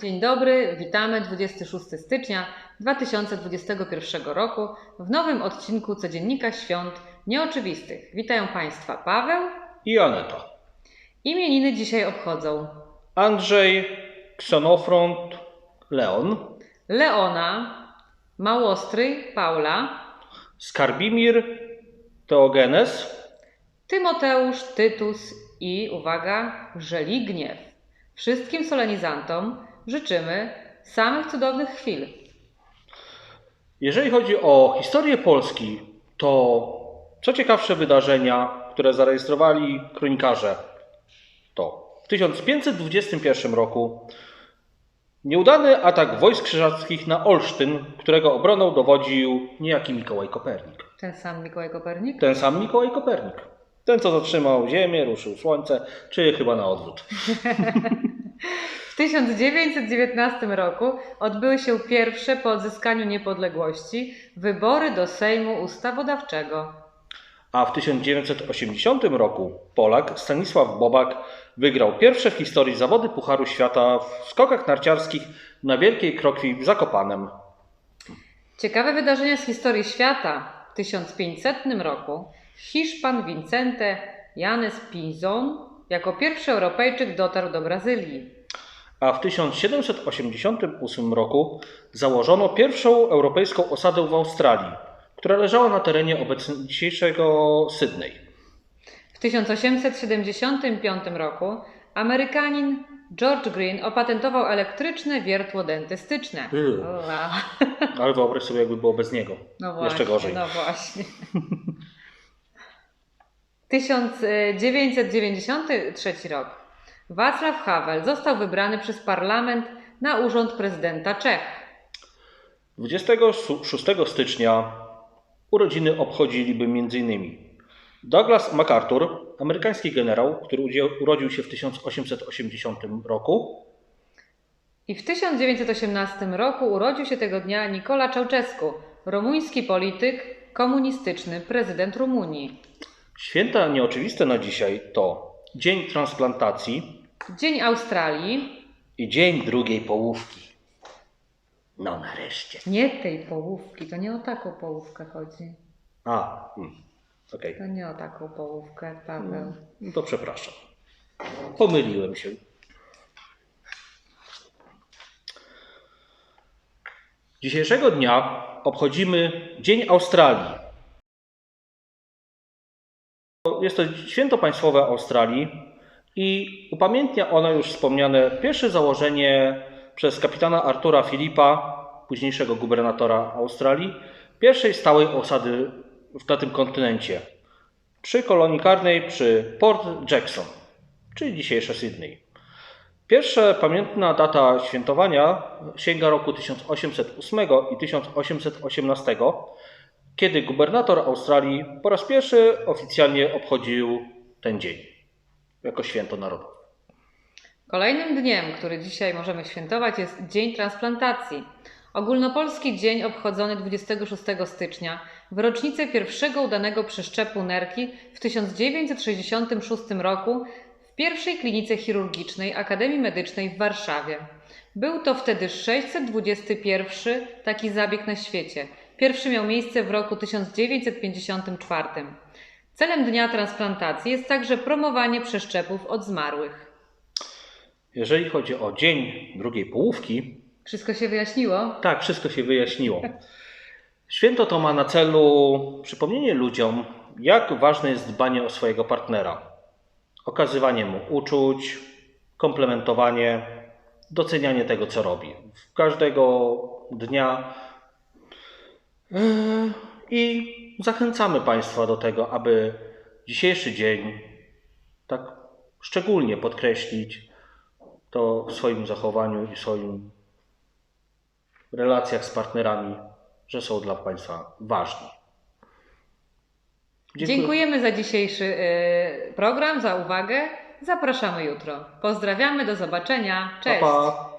Dzień dobry, witamy 26 stycznia 2021 roku w nowym odcinku Codziennika Świąt Nieoczywistych. Witają Państwa Paweł. i Aneta. Imieniny dzisiaj obchodzą Andrzej, Ksenofront, Leon, Leona, Małostryj, Paula, Skarbimir, Teogenes, Tymoteusz, Tytus i, uwaga, Żeligniew. Wszystkim solenizantom życzymy samych cudownych chwil. Jeżeli chodzi o historię Polski, to co ciekawsze wydarzenia, które zarejestrowali kronikarze, to w 1521 roku nieudany atak wojsk krzyżackich na Olsztyn, którego obroną dowodził niejaki Mikołaj Kopernik. Ten sam Mikołaj Kopernik? Ten sam Mikołaj Kopernik. Ten, co zatrzymał Ziemię, ruszył Słońce, czy chyba na odwrót. W 1919 roku odbyły się pierwsze po odzyskaniu niepodległości wybory do Sejmu Ustawodawczego. A w 1980 roku Polak Stanisław Bobak wygrał pierwsze w historii zawody Pucharu Świata w skokach narciarskich na Wielkiej Krokwi w Zakopanem. Ciekawe wydarzenia z historii świata. W 1500 roku Hiszpan Vicente Janes Pinzon jako pierwszy Europejczyk dotarł do Brazylii. A w 1788 roku założono pierwszą europejską osadę w Australii, która leżała na terenie obecnie dzisiejszego Sydney. W 1875 roku Amerykanin George Green opatentował elektryczne wiertło dentystyczne. Yy. Ale wyobraź sobie, jakby było bez niego. No właśnie, Jeszcze gorzej. No właśnie. 1993 rok. Wacław Havel został wybrany przez parlament na urząd prezydenta Czech. 26 stycznia urodziny obchodziliby m.in. Douglas MacArthur, amerykański generał, który urodził się w 1880 roku, I w 1918 roku urodził się tego dnia Nicola Ceausescu, rumuński polityk, komunistyczny prezydent Rumunii. Święta nieoczywiste na dzisiaj to Dzień Transplantacji Dzień Australii, i Dzień Drugiej Połówki. No nareszcie. nie tej połówki, to nie o taką połówkę chodzi. A, hmm, okej, To nie o taką połówkę, Paweł. no to przepraszam. Pomyliłem się. Dzisiejszego dnia obchodzimy Dzień Australii. Jest to święto państwowe Australii i upamiętnia ono już wspomniane pierwsze założenie przez kapitana Artura Filipa, późniejszego gubernatora Australii, pierwszej stałej osady na tym kontynencie przy kolonii karnej przy Port Jackson, czyli dzisiejsze Sydney. Pierwsza pamiętna data świętowania sięga roku 1808 i 1818, kiedy gubernator Australii po raz pierwszy oficjalnie obchodził ten dzień jako święto narodowe. Kolejnym dniem, który dzisiaj możemy świętować, jest Dzień Transplantacji. Ogólnopolski dzień obchodzony 26 stycznia w rocznicę pierwszego udanego przeszczepu nerki w 1966 roku w pierwszej klinice chirurgicznej Akademii Medycznej w Warszawie. Był to wtedy 621 taki zabieg na świecie. Pierwszy miał miejsce w roku 1954. Celem Dnia Transplantacji jest także promowanie przeszczepów od zmarłych. Jeżeli chodzi o dzień drugiej połówki, Wszystko się wyjaśniło? Tak, wszystko się wyjaśniło. Święto to ma na celu przypomnienie ludziom, jak ważne jest dbanie o swojego partnera. Okazywanie mu uczuć, komplementowanie, docenianie tego, co robi. Każdego dnia. Yy, I zachęcamy Państwa do tego, aby dzisiejszy dzień tak szczególnie podkreślić to w swoim zachowaniu i swoim relacjach z partnerami, że są dla Państwa ważni. Dziękuję. Dziękujemy za dzisiejszy y, program, za uwagę. Zapraszamy jutro. Pozdrawiamy, do zobaczenia. Cześć. Pa, pa.